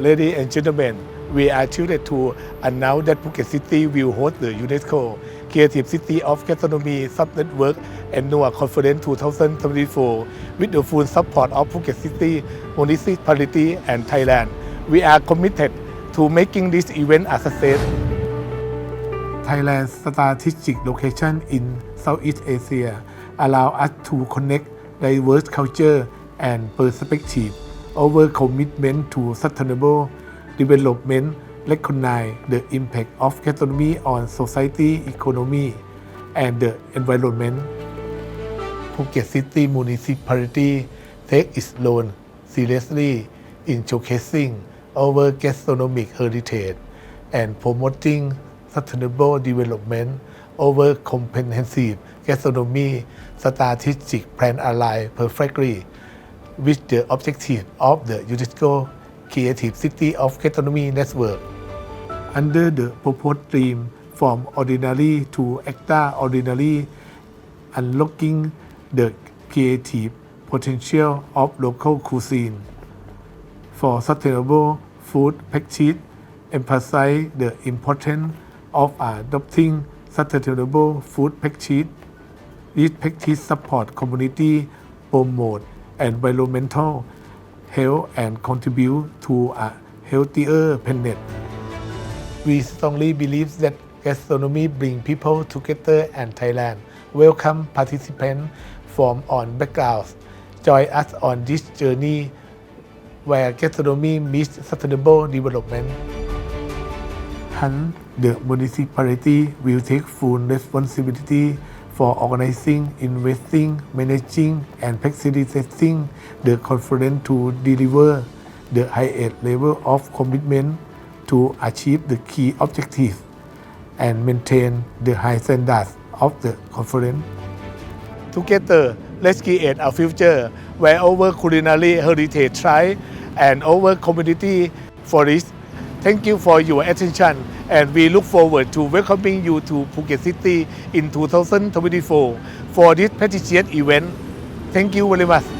Ladies and gentlemen, we are thrilled to announce that Phuket City will host the UNESCO Creative City of Gastronomy Sub-Network Annual Conference 2024 with the full support of Phuket City Municipality and Thailand. We are committed to making this event a success. Thailand's strategic location in Southeast Asia allow us to connect diverse culture and perspective. Our commitment to sustainable development recognize the impact of gastronomy on society, economy, and the environment. Phuket City Municipality takes its role seriously in showcasing our gastronomic heritage and promoting sustainable development. over comprehensive gastronomy strategic plan align perfectly with the objective of the UNESCO Creative City of Gastronomy Network. Under the proposed theme from ordinary to extraordinary, unlocking the creative potential of local cuisine. For sustainable food practice, emphasize the importance of adopting sustainable food practice. This practice support community, promote environmental health and contribute to a healthier planet. We strongly believe that gastronomy brings people together and Thailand welcome participants from all backgrounds. Join us on this journey where gastronomy meets sustainable development. Hence, the municipality will take full responsibility for organizing, investing, managing, and facilitating the conference to deliver the highest level of commitment to achieve the key objectives and maintain the high standards of the conference. Together, let's create a future where our culinary heritage thrive and our community flourish. Thank you for your attention, and we look forward to welcoming you to Phuket City in 2024 for this prestigious event. Thank you very much.